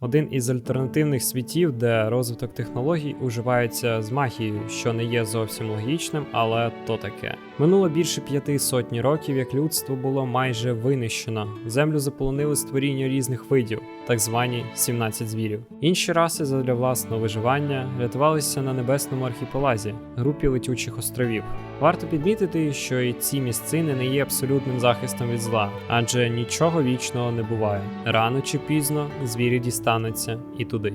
один із альтернативних світів, де розвиток технологій уживається з магією, що не є зовсім логічним, але то таке. Минуло більше п'яти сотні років, як людство було майже винищено. Землю заполонили створіння різних видів, так звані 17 звірів. Інші раси задля власного виживання рятувалися на небесному архіпелазі, групі летючих островів. Варто підмітити, що і ці місцини не є абсолютним захистом від зла, адже нічого вічного не буває. Рано чи пізно звірі дістануться і туди.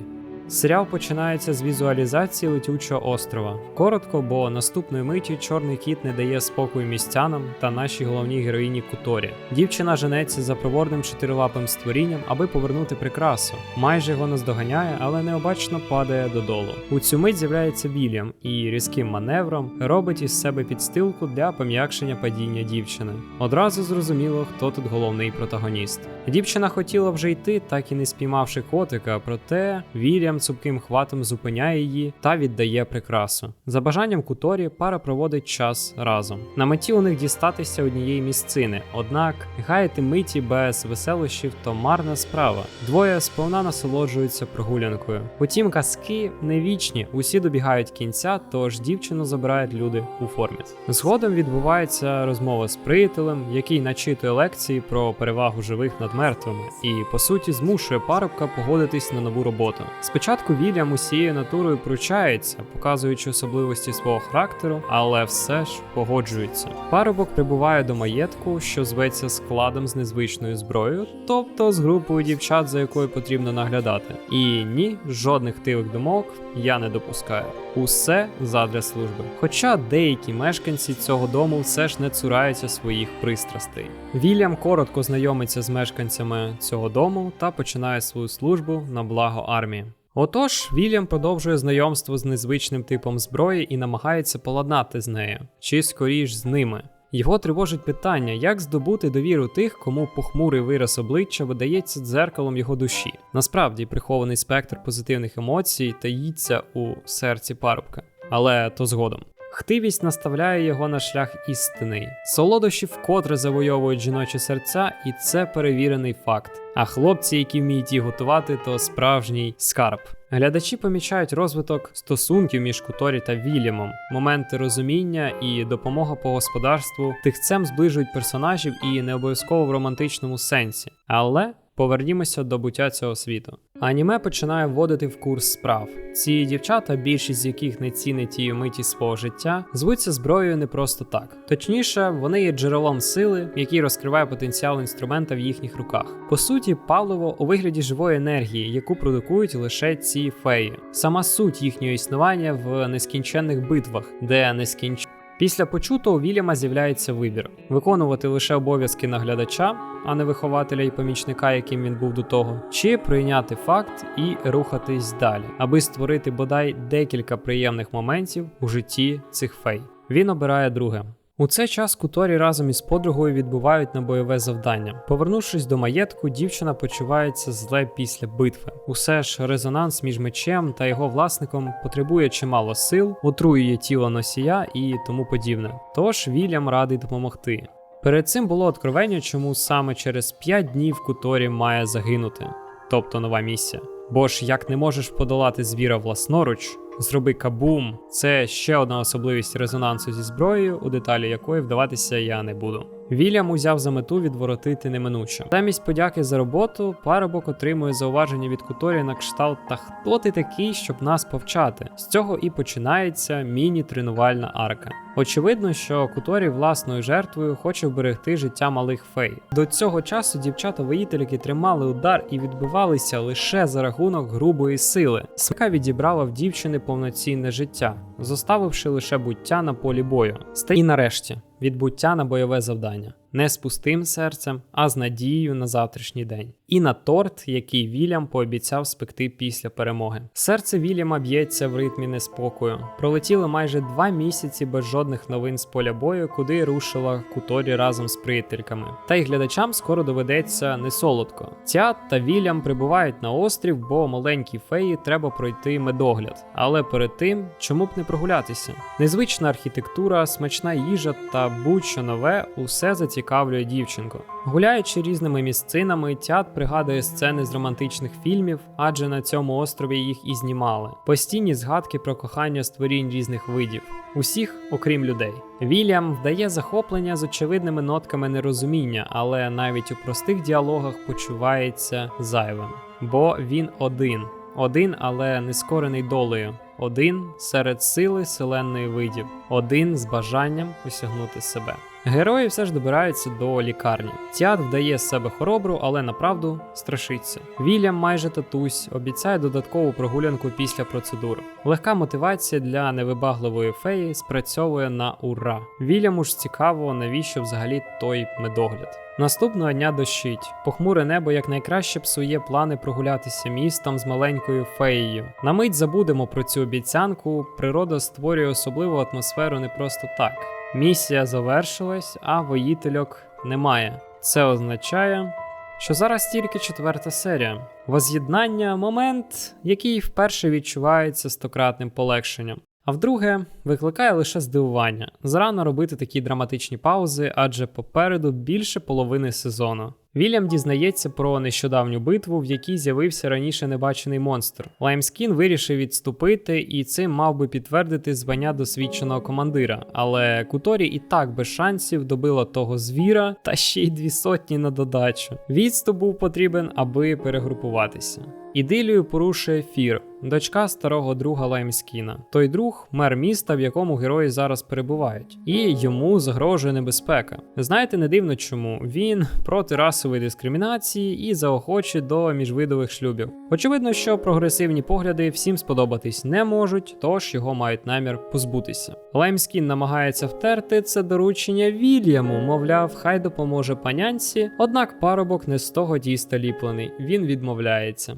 Серіал починається з візуалізації летючого острова. Коротко, бо наступної миті чорний кіт не дає спокою містянам та нашій головній героїні Куторі. Дівчина женеться за проворним чотирилапим створінням, аби повернути прикрасу. Майже його наздоганяє, але необачно падає додолу. У цю мить з'являється Вільям і різким маневром робить із себе підстилку для пом'якшення падіння дівчини. Одразу зрозуміло, хто тут головний протагоніст. Дівчина хотіла вже йти, так і не спіймавши котика, проте Вільям цупким хватом зупиняє її та віддає прикрасу. За бажанням Куторі пара проводить час разом. На меті у них дістатися однієї місцини, однак гаяти миті без веселощів то марна справа. Двоє сповна насолоджуються прогулянкою. Утім, казки не вічні, усі добігають кінця, тож дівчину забирають люди у формі. Згодом відбувається розмова з приятелем, який начитує лекції про перевагу живих над мертвими, і по суті змушує парубка погодитись на нову роботу. Спочатку Вільям усією натурою пручається, показуючи особливості свого характеру, але все ж погоджується. Парубок прибуває до маєтку, що зветься складом з незвичною зброєю, тобто з групою дівчат, за якою потрібно наглядати. І ні, жодних тивих думок я не допускаю. Усе задля служби. Хоча деякі мешканці цього дому все ж не цураються своїх пристрастей. Вільям коротко знайомиться з мешканцями цього дому та починає свою службу на благо армії. Отож, Вільям продовжує знайомство з незвичним типом зброї і намагається поладнати з нею, чи скоріш з ними. Його тривожить питання, як здобути довіру тих, кому похмурий вираз обличчя видається дзеркалом його душі. Насправді, прихований спектр позитивних емоцій таїться у серці парубка, але то згодом. Хтивість наставляє його на шлях істинний. Солодощі вкотре завойовують жіночі серця, і це перевірений факт. А хлопці, які вміють їх готувати, то справжній скарб. Глядачі помічають розвиток стосунків між Куторі та Вільямом, моменти розуміння і допомога по господарству тихцем зближують персонажів і не обов'язково в романтичному сенсі. Але повернімося до буття цього світу. Аніме починає вводити в курс справ. Ці дівчата, більшість з яких не цінить тієї миті свого життя, звуться зброєю не просто так. Точніше, вони є джерелом сили, який розкриває потенціал інструмента в їхніх руках. По суті, паливо у вигляді живої енергії, яку продукують лише ці феї. Сама суть їхнього існування в нескінченних битвах, де нескінч... Після почутого у Вільяма з'являється вибір: виконувати лише обов'язки наглядача, а не вихователя і помічника, яким він був до того, чи прийняти факт і рухатись далі, аби створити бодай декілька приємних моментів у житті цих фей. Він обирає друге. У цей час Куторі разом із подругою відбувають на бойове завдання. Повернувшись до маєтку, дівчина почувається зле після битви. Усе ж резонанс між мечем та його власником потребує чимало сил, отруює тіло носія і тому подібне. Тож Вільям радий допомогти. Перед цим було откровення, чому саме через 5 днів Куторі має загинути, тобто нова місія. Бо ж як не можеш подолати звіра власноруч, зроби кабум. Це ще одна особливість резонансу зі зброєю, у деталі якої вдаватися я не буду. Вільям узяв за мету відворотити неминуче. Замість подяки за роботу, парубок отримує зауваження від Куторі на кшталт та хто ти такий, щоб нас повчати. З цього і починається міні-тренувальна арка. Очевидно, що Куторі власною жертвою хоче вберегти життя малих фей. До цього часу дівчата-воїтельки тримали удар і відбивалися лише за рахунок грубої сили. Смика відібрала в дівчини повноцінне життя, зоставивши лише буття на полі бою. І нарешті відбуття на бойове завдання. Не з пустим серцем, а з надією на завтрашній день. І на торт, який Вільям пообіцяв спекти після перемоги. Серце Вільяма б'ється в ритмі неспокою. Пролетіли майже два місяці без жодних новин з поля бою, куди рушила Куторі разом з приятельками. Та й глядачам скоро доведеться не солодко. Тят та Вільям прибувають на острів, бо маленькій феї треба пройти медогляд. Але перед тим, чому б не прогулятися? Незвична архітектура, смачна їжа та будь-що нове усе зацікавлює зацікавлює дівчинку. Гуляючи різними місцинами, тят пригадує сцени з романтичних фільмів, адже на цьому острові їх і знімали. Постійні згадки про кохання створінь різних видів, усіх, окрім людей. Вільям вдає захоплення з очевидними нотками нерозуміння, але навіть у простих діалогах почувається зайвим, бо він один. Один, але не скорений долею, один серед сили селенної видів, один з бажанням осягнути себе. Герої все ж добираються до лікарні. Тіат вдає з себе хоробру, але направду страшиться. Вільям майже татусь обіцяє додаткову прогулянку після процедур. Легка мотивація для невибагливої феї спрацьовує на ура. Вільяму ж цікаво, навіщо взагалі той медогляд. Наступного дня дощить. Похмуре небо якнайкраще псує плани прогулятися містом з маленькою феєю. На мить забудемо про цю обіцянку. Природа створює особливу атмосферу не просто так. Місія завершилась, а воїтельок немає. Це означає, що зараз тільки четверта серія. Воз'єднання момент, який вперше відчувається стократним полегшенням. А вдруге, викликає лише здивування. Зарано робити такі драматичні паузи, адже попереду більше половини сезону. Вільям дізнається про нещодавню битву, в якій з'явився раніше небачений монстр. Лаймскін вирішив відступити, і цим мав би підтвердити звання досвідченого командира. Але Куторі і так без шансів добила того звіра, та ще й дві сотні на додачу. Відступ був потрібен, аби перегрупуватися. Ідилію порушує Фір, дочка старого друга Лаймскіна. Той друг мер міста, в якому герої зараз перебувають, і йому загрожує небезпека. Знаєте, не дивно чому він проти расової дискримінації і заохоче до міжвидових шлюбів. Очевидно, що прогресивні погляди всім сподобатись не можуть, тож його мають намір позбутися. Лаймскін намагається втерти це доручення Вільяму, мовляв, хай допоможе панянці, однак парубок не з того дійста ліплений. Він відмовляється.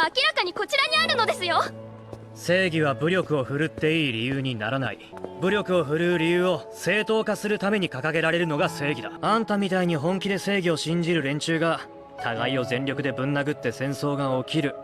は明らかにこちらにあるのですよ。正義は武力を振るっていい理由にならない。武力を振るう理由を正当化するために掲げられるのが正義だ。あんたみたいに本気で正義を信じる連中が互いを全力でぶん殴って戦争が起きる。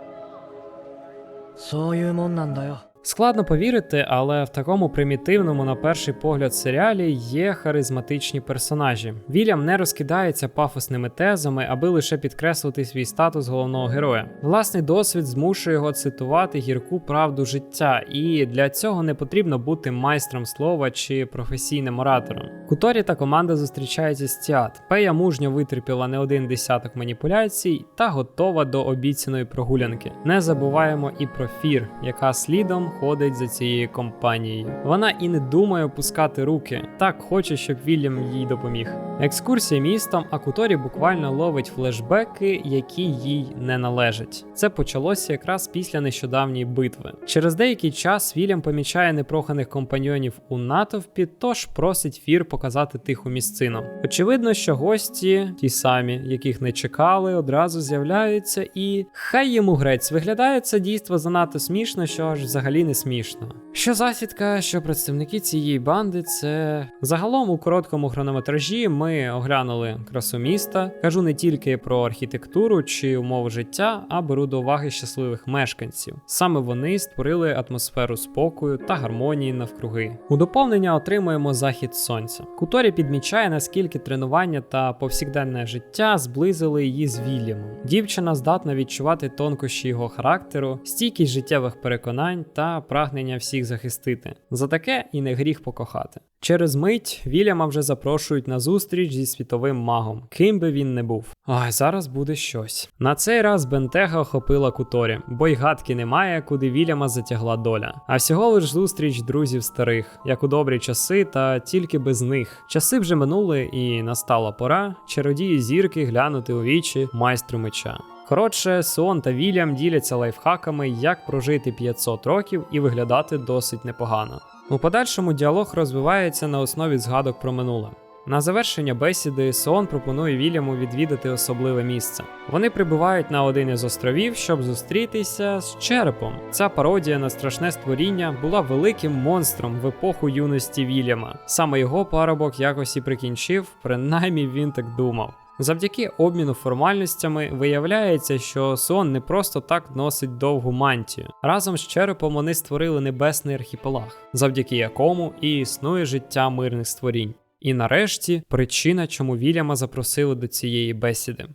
そういうもんなんだよ。Складно повірити, але в такому примітивному, на перший погляд, серіалі є харизматичні персонажі. Вільям не розкидається пафосними тезами, аби лише підкреслити свій статус головного героя. Власний досвід змушує його цитувати гірку правду життя, і для цього не потрібно бути майстром слова чи професійним оратором. Куторі та команда зустрічаються з Тіат. Пея мужньо витерпіла не один десяток маніпуляцій та готова до обіцяної прогулянки. Не забуваємо і про фір, яка слідом ходить за цією компанією. Вона і не думає опускати руки, так хоче, щоб Вільям їй допоміг. Екскурсія містом, а Куторі буквально ловить флешбеки, які їй не належать. Це почалося якраз після нещодавньої битви. Через деякий час Вільям помічає непроханих компаньйонів у натовпі, тож просить Фір показати тиху місцину. Очевидно, що гості, ті самі, яких не чекали, одразу з'являються, і хай йому грець виглядає це дійство занадто смішно, що аж взагалі не смішно. Що засідка, що представники цієї банди, це загалом у короткому хронометражі ми оглянули красу міста. Кажу не тільки про архітектуру чи умови життя, а беру до уваги щасливих мешканців. Саме вони створили атмосферу спокою та гармонії навкруги. У доповнення отримуємо захід сонця. Куторі підмічає, наскільки тренування та повсякденне життя зблизили її з Вільямом. Дівчина здатна відчувати тонкощі його характеру, стійкість життєвих переконань та прагнення всіх захистити. За таке і не гріх покохати. Через мить Вільяма вже запрошують на зустріч зі світовим магом, ким би він не був. Ай, зараз буде щось. На цей раз Бентега охопила Куторі, бо й гадки немає, куди Вільяма затягла доля. А всього лиш зустріч друзів старих, як у добрі часи, та тільки без них. Часи вже минули, і настала пора чародії зірки глянути у вічі майстру меча. Коротше, Сон та Вільям діляться лайфхаками, як прожити 500 років і виглядати досить непогано. У подальшому діалог розвивається на основі згадок про минуле. На завершення бесіди Сон пропонує Вільяму відвідати особливе місце. Вони прибувають на один із островів, щоб зустрітися з черепом. Ця пародія на страшне створіння була великим монстром в епоху юності Вільяма. Саме його парубок якось і прикінчив, принаймні він так думав. Завдяки обміну формальностями виявляється, що сон не просто так носить довгу мантію. Разом з черепом вони створили небесний архіпелаг, завдяки якому і існує життя мирних створінь. І нарешті причина, чому Вільяма запросили до цієї бесіди.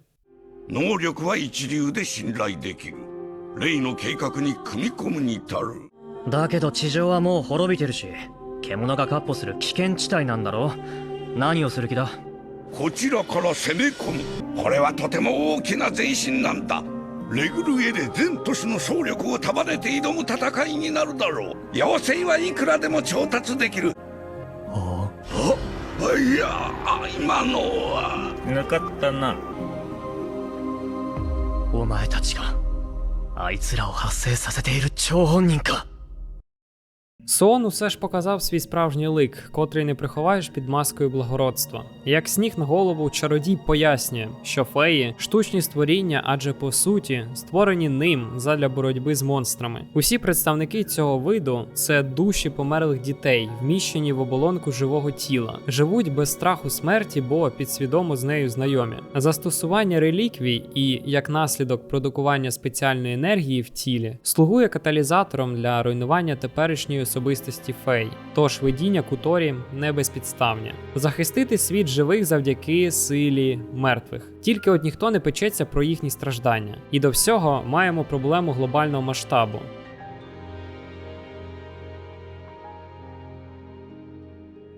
こちらから攻め込む。これはとても大きな前進なんだ。レグルエで全都市の総力を束ねて挑む戦いになるだろう。妖精はいくらでも調達できる。おあいやあ今のは。抜かったな。お前たちがあいつらを発生させている張本人か Сон усе ж показав свій справжній лик, котрий не приховаєш під маскою благородства. Як сніг на голову, чародій пояснює, що феї штучні створіння, адже по суті створені ним задля боротьби з монстрами. Усі представники цього виду це душі померлих дітей, вміщені в оболонку живого тіла, живуть без страху смерті, бо підсвідомо з нею знайомі. Застосування реліквій і як наслідок продукування спеціальної енергії в тілі слугує каталізатором для руйнування теперішньої особистості фей. Тож видіння Куторі не безпідставні. Захистити світ живих завдяки силі мертвих. Тільки от ніхто не печеться про їхні страждання. І до всього маємо проблему глобального масштабу.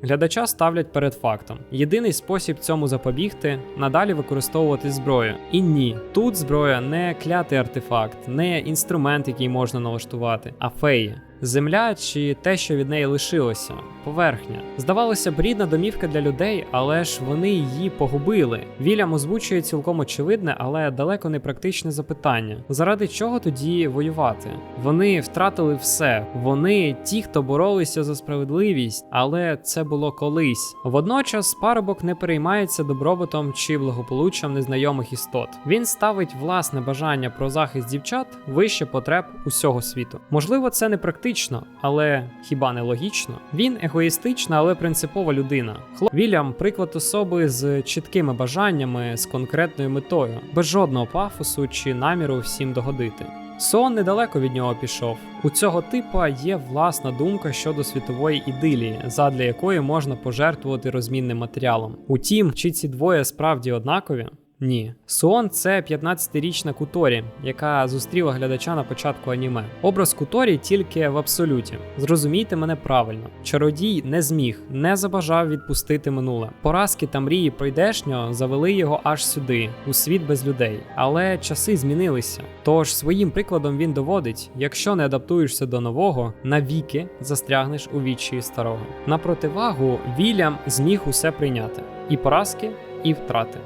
Глядача ставлять перед фактом. Єдиний спосіб цьому запобігти надалі використовувати зброю. І ні, тут зброя не клятий артефакт, не інструмент, який можна налаштувати, а феї. Земля чи те, що від неї лишилося, поверхня. Здавалося б, рідна домівка для людей, але ж вони її погубили. Вільям озвучує цілком очевидне, але далеко не практичне запитання: заради чого тоді воювати? Вони втратили все. Вони ті, хто боролися за справедливість, але це було колись. Водночас парубок не переймається добробутом чи благополуччям незнайомих істот. Він ставить власне бажання про захист дівчат вище потреб усього світу. Можливо, це не практично, але хіба не логічно? Він егоїстична, але принципова людина. Хлоп Вільям приклад особи з чіткими бажаннями, з конкретною метою, без жодного пафосу чи наміру всім догодити. Сон недалеко від нього пішов. У цього типа є власна думка щодо світової ідилії, задля якої можна пожертвувати розмінним матеріалом. Утім, чи ці двоє справді однакові? Ні, Суон це 15-річна Куторі, яка зустріла глядача на початку аніме. Образ Куторі тільки в абсолюті. Зрозумійте мене правильно. Чародій не зміг, не забажав відпустити минуле. Поразки та мрії пройдешнього завели його аж сюди, у світ без людей. Але часи змінилися. Тож своїм прикладом він доводить: якщо не адаптуєшся до нового, навіки застрягнеш у вічі старого. На противагу Вільям зміг усе прийняти: і поразки, і втрати.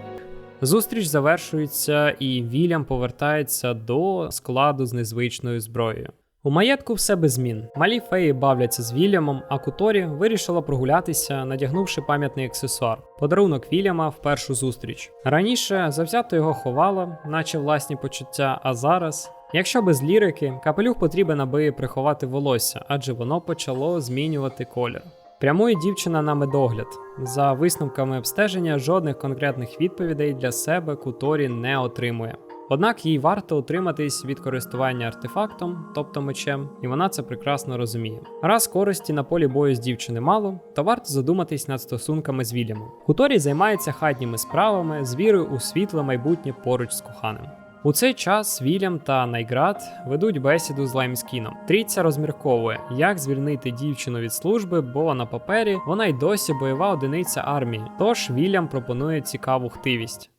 Зустріч завершується, і Вільям повертається до складу з незвичною зброєю. У маєтку все без змін. Малі феї бавляться з Вільямом, а Куторі вирішила прогулятися, надягнувши пам'ятний аксесуар подарунок Вільяма в першу зустріч. Раніше завзято його ховала, наче власні почуття, а зараз. Якщо без лірики, капелюх потрібен, аби приховати волосся, адже воно почало змінювати колір. Прямує дівчина на медогляд. За висновками обстеження, жодних конкретних відповідей для себе Куторі не отримує. Однак їй варто утриматись від користування артефактом, тобто мечем, і вона це прекрасно розуміє. Раз користі на полі бою з дівчини мало, то варто задуматись над стосунками з Вільямом. Куторі займається хатніми справами з вірою у світле майбутнє поруч з коханим. У цей час Вільям та Найград ведуть бесіду з Лаймскіном. Трійця розмірковує, як звільнити дівчину від служби, бо на папері вона й досі бойова одиниця армії. Тож Вільям пропонує цікаву хтивість.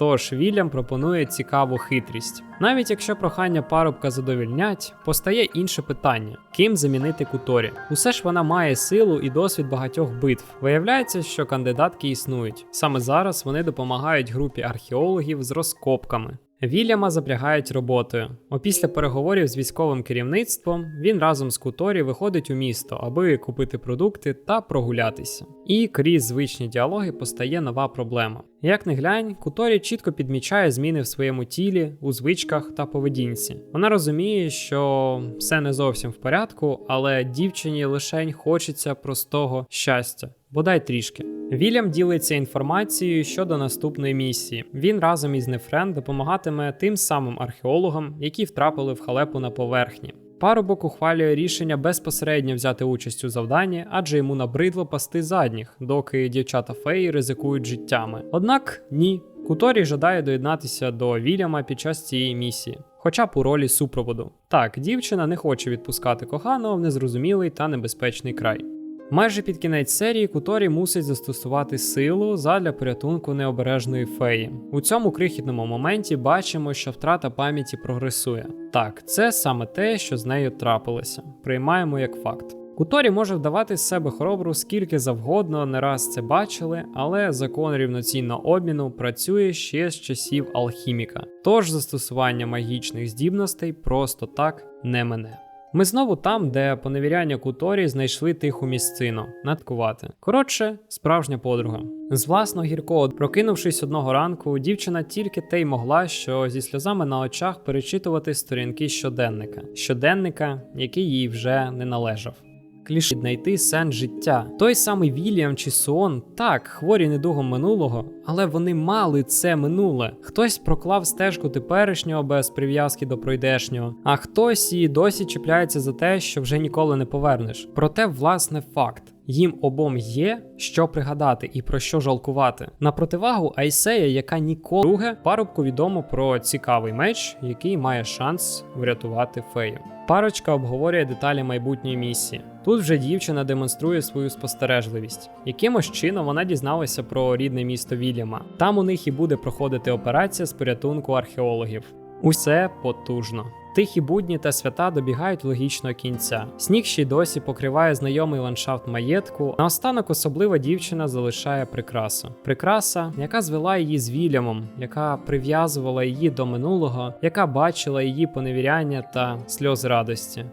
Тож Вільям пропонує цікаву хитрість. Навіть якщо прохання парубка задовільнять, постає інше питання: ким замінити Куторі? Усе ж вона має силу і досвід багатьох битв. Виявляється, що кандидатки існують. Саме зараз вони допомагають групі археологів з розкопками. Вільяма запрягають роботою. Опісля переговорів з військовим керівництвом він разом з Куторі виходить у місто, аби купити продукти та прогулятися. І крізь звичні діалоги постає нова проблема. Як не глянь, Куторі чітко підмічає зміни в своєму тілі, у звичках та поведінці. Вона розуміє, що все не зовсім в порядку, але дівчині лишень хочеться простого щастя. Бодай трішки. Вільям ділиться інформацією щодо наступної місії. Він разом із Нефрен допомагатиме тим самим археологам, які втрапили в халепу на поверхні. Парубок ухвалює рішення безпосередньо взяти участь у завданні, адже йому набридло пасти задніх, доки дівчата феї ризикують життями. Однак ні. Куторі жадає доєднатися до Вільяма під час цієї місії, хоча б у ролі супроводу. Так, дівчина не хоче відпускати коханого в незрозумілий та небезпечний край. Майже під кінець серії Куторі мусить застосувати силу задля порятунку необережної феї. У цьому крихітному моменті бачимо, що втрата пам'яті прогресує. Так, це саме те, що з нею трапилося. Приймаємо як факт. Куторі може вдавати з себе хоробру скільки завгодно, не раз це бачили, але закон рівноцінного обміну працює ще з часів алхіміка. Тож застосування магічних здібностей просто так не мене. Ми знову там, де поневіряння Куторі знайшли тиху місцину надкувати. Коротше, справжня подруга. З власного гіркого, прокинувшись одного ранку, дівчина тільки те й могла, що зі сльозами на очах перечитувати сторінки щоденника, щоденника, який їй вже не належав. Кліше віднайти сенс життя. Той самий Вільям чи Суон, так, хворі недугом минулого, але вони мали це минуле. Хтось проклав стежку теперішнього без прив'язки до пройдешнього, а хтось і досі чіпляється за те, що вже ніколи не повернеш. Проте, власне, факт. Їм обом є що пригадати і про що жалкувати. На противагу Айсея, яка ніколи друге парубку відомо про цікавий меч, який має шанс врятувати фею. Парочка обговорює деталі майбутньої місії. Тут вже дівчина демонструє свою спостережливість. Якимось чином вона дізналася про рідне місто Вільяма. Там у них і буде проходити операція з порятунку археологів. Усе потужно. Тихі будні та свята добігають логічного кінця. Сніг ще й досі покриває знайомий ландшафт маєтку. Наостанок особлива дівчина залишає прикрасу. Прикраса, яка звела її з Вільямом, яка прив'язувала її до минулого, яка бачила її поневіряння та сльози радості.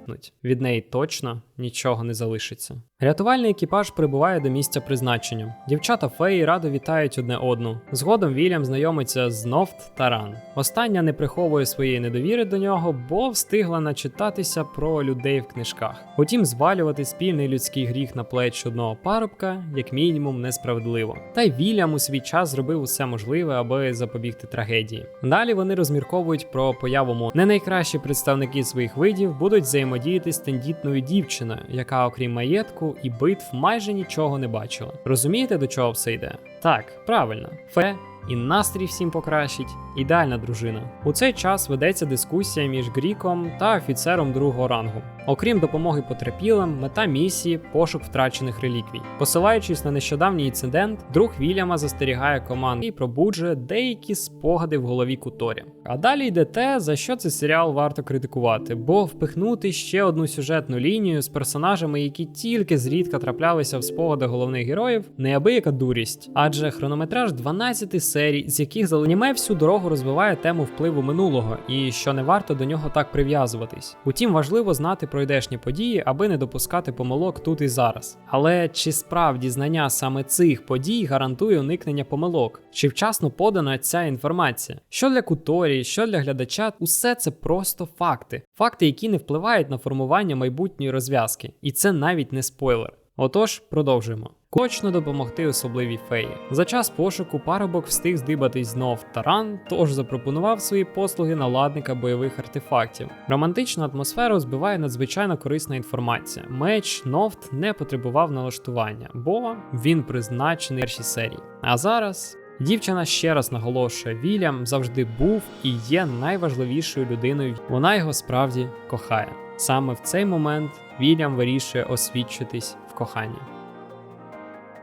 Від неї точно нічого не залишиться. Рятувальний екіпаж прибуває до місця призначення. Дівчата феї радо вітають одне одну. Згодом Вільям знайомиться з Нофт та Ран. Остання не приховує своєї недовіри до нього, бо встигла начитатися про людей в книжках. Утім, звалювати спільний людський гріх на плечі одного парубка, як мінімум, несправедливо. Та й Вільям у свій час зробив усе можливе, аби запобігти трагедії. Далі вони розмірковують про появу мо. Не найкращі представники своїх видів будуть взаємодіяти з тендітною дівчиною, яка, окрім маєтку і битв, майже нічого не бачили. Розумієте, до чого все йде? Так, правильно, фе. І настрій всім покращить, ідеальна дружина. У цей час ведеться дискусія між Гріком та офіцером другого рангу. Окрім допомоги потерпілим, мета місії пошук втрачених реліквій. Посилаючись на нещодавній інцидент, друг Вільяма застерігає команду і пробуджує деякі спогади в голові Куторі. А далі йде те, за що цей серіал варто критикувати, бо впихнути ще одну сюжетну лінію з персонажами, які тільки зрідка траплялися в спогадах головних героїв, неабияка дурість. Адже хронометраж 12 серій, з яких аніме всю дорогу розвиває тему впливу минулого, і що не варто до нього так прив'язуватись. Утім, важливо знати пройдешні події, аби не допускати помилок тут і зараз. Але чи справді знання саме цих подій гарантує уникнення помилок? Чи вчасно подана ця інформація? Що для Куторі, що для глядача, усе це просто факти. Факти, які не впливають на формування майбутньої розв'язки. І це навіть не спойлер. Отож, продовжуємо. Точно допомогти особливій феї. За час пошуку парубок встиг здибатись знов таран, тож запропонував свої послуги наладника бойових артефактів. Романтичну атмосферу збиває надзвичайно корисна інформація. Меч Новт не потребував налаштування, бо він призначений першій серії. А зараз. Дівчина ще раз наголошує, Вільям завжди був і є найважливішою людиною. Вона його справді кохає. Саме в цей момент Вільям вирішує освідчитись в коханні.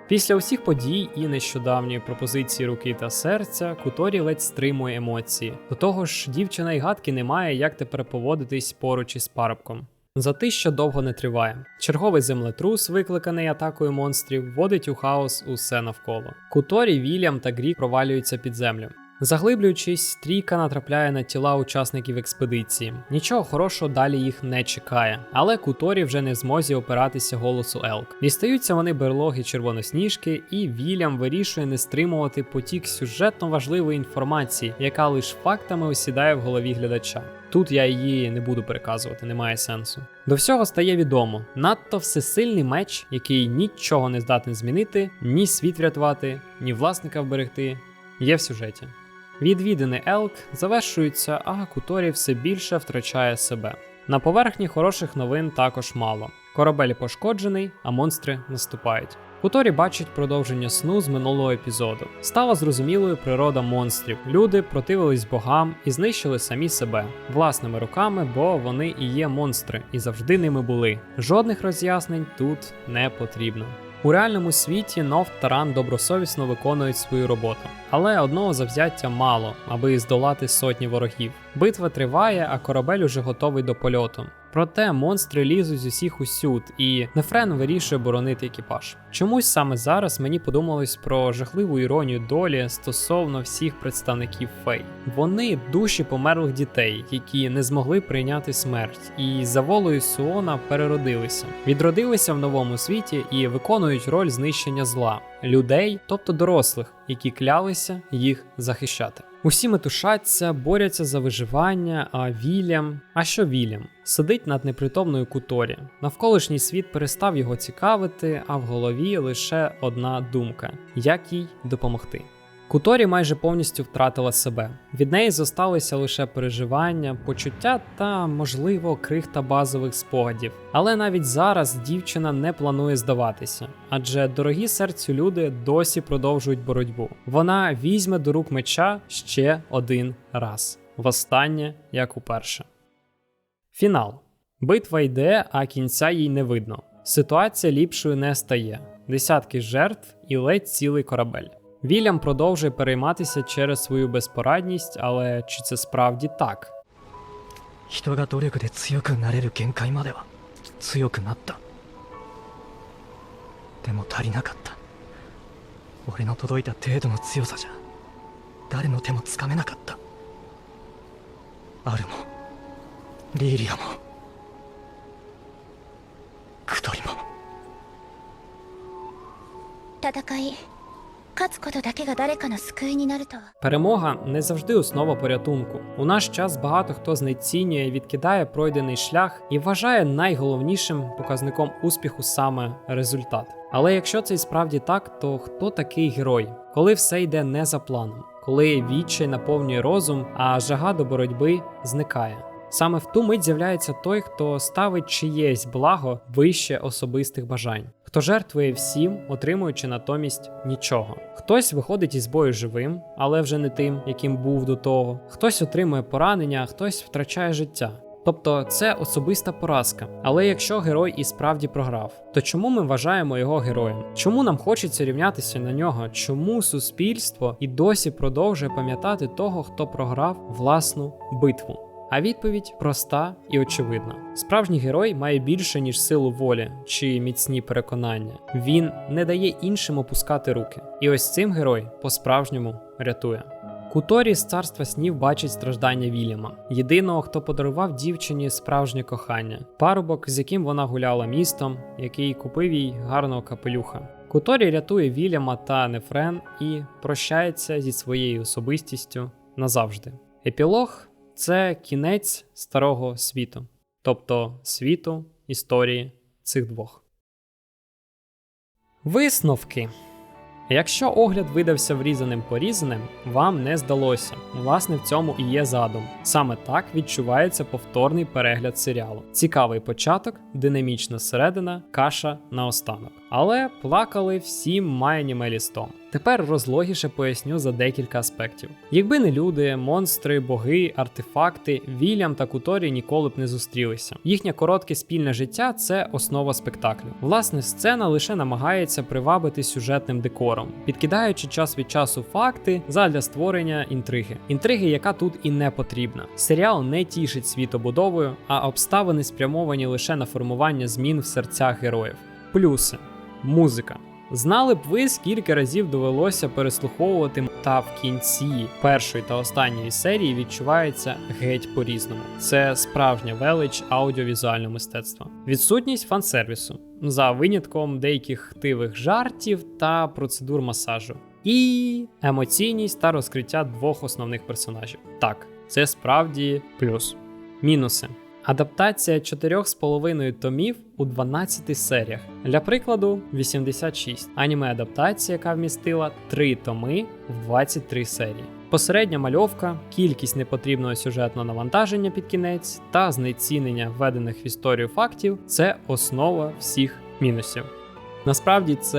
Після усіх подій і нещодавньої пропозиції руки та серця Куторі ледь стримує емоції. До того ж, дівчина й гадки не має, як тепер поводитись поруч із парубком. Затища довго не триває. Черговий землетрус, викликаний атакою монстрів, вводить у хаос усе навколо. Куторі, Вільям та Грік провалюються під землю. Заглиблюючись, трійка натрапляє на тіла учасників експедиції. Нічого хорошого далі їх не чекає, але Куторі вже не в змозі опиратися голосу Елк. Дістаються вони берлоги червоносніжки, і Вільям вирішує не стримувати потік сюжетно важливої інформації, яка лише фактами осідає в голові глядача. Тут я її не буду переказувати, немає сенсу. До всього стає відомо: надто всесильний меч, який нічого не здатний змінити, ні світ врятувати, ні власника вберегти, є в сюжеті. Відвідини Елк завершуються, а Куторі все більше втрачає себе. На поверхні хороших новин також мало. Корабель пошкоджений, а монстри наступають. Хуторі бачить продовження сну з минулого епізоду. Стала зрозумілою природа монстрів. Люди противились богам і знищили самі себе власними руками, бо вони і є монстри, і завжди ними були. Жодних роз'яснень тут не потрібно. У реальному світі Нов та Ран добросовісно виконують свою роботу, але одного завзяття мало, аби здолати сотні ворогів. Битва триває, а корабель уже готовий до польоту. Проте монстри лізуть з усіх усюд, і Нефрен вирішує боронити екіпаж. Чомусь саме зараз мені подумалось про жахливу іронію долі стосовно всіх представників фей. Вони душі померлих дітей, які не змогли прийняти смерть, і за волею Суона переродилися, відродилися в новому світі і виконують роль знищення зла людей, тобто дорослих, які клялися їх захищати. Усі метушаться, борються за виживання, а Вільям. А що Вільям? Сидить над непритомною куторі. Навколишній світ перестав його цікавити, а в голові лише одна думка: як їй допомогти. Куторі майже повністю втратила себе. Від неї зосталися лише переживання, почуття та, можливо, крихта базових спогадів. Але навіть зараз дівчина не планує здаватися, адже дорогі серцю люди досі продовжують боротьбу. Вона візьме до рук меча ще один раз. Востаннє, як уперше. Фінал. Битва йде, а кінця їй не видно. Ситуація ліпшою не стає. Десятки жертв і ледь цілий корабель. Вільям продовжує перейматися через свою безпорадність, але чи це справді так? 人勝つことだけが誰かの救いになるとは Перемога не завжди основа порятунку. У наш час багато хто знецінює, і відкидає пройдений шлях і вважає найголовнішим показником успіху саме результат. Але якщо це і справді так, то хто такий герой, коли все йде не за планом, коли відчай наповнює розум, а жага до боротьби зникає. Саме в ту мить з'являється той, хто ставить чиєсь благо вище особистих бажань, хто жертвує всім, отримуючи натомість нічого. Хтось виходить із бою живим, але вже не тим, яким був до того. Хтось отримує поранення, а хтось втрачає життя. Тобто це особиста поразка. Але якщо герой і справді програв, то чому ми вважаємо його героєм? Чому нам хочеться рівнятися на нього? Чому суспільство і досі продовжує пам'ятати того, хто програв власну битву? А відповідь проста і очевидна: справжній герой має більше ніж силу волі чи міцні переконання. Він не дає іншим опускати руки. І ось цим герой по-справжньому рятує. Куторі з царства снів бачить страждання Вільяма, єдиного, хто подарував дівчині справжнє кохання, парубок, з яким вона гуляла містом, який купив їй гарного капелюха. Куторі рятує Вільяма та Нефрен і прощається зі своєю особистістю назавжди. Епілог це кінець старого світу, тобто світу історії цих двох. Висновки. Якщо огляд видався врізаним порізаним, вам не здалося. Власне, в цьому і є задум. Саме так відчувається повторний перегляд серіалу. Цікавий початок, динамічна середина, каша наостанок. Але плакали всім майніме лістом. Тепер розлогіше поясню за декілька аспектів. Якби не люди, монстри, боги, артефакти, Вільям та Куторі ніколи б не зустрілися. Їхнє коротке спільне життя це основа спектаклю. Власне, сцена лише намагається привабити сюжетним декором, підкидаючи час від часу факти задля створення інтриги. Інтриги, яка тут і не потрібна. Серіал не тішить світобудовою, а обставини спрямовані лише на формування змін в серцях героїв. Плюси. Музика. Знали б ви, скільки разів довелося переслуховувати, та в кінці першої та останньої серії відчувається геть по-різному. Це справжня велич аудіовізуального мистецтва. Відсутність фан-сервісу, за винятком деяких хтивих жартів та процедур масажу. І емоційність та розкриття двох основних персонажів. Так, це справді плюс. Мінуси. Адаптація 4,5 томів у 12 серіях. Для прикладу, 86. Аніме адаптація, яка вмістила 3 томи в 23 серії. Посередня мальовка, кількість непотрібного сюжетного навантаження під кінець та знецінення введених в історію фактів це основа всіх мінусів. Насправді це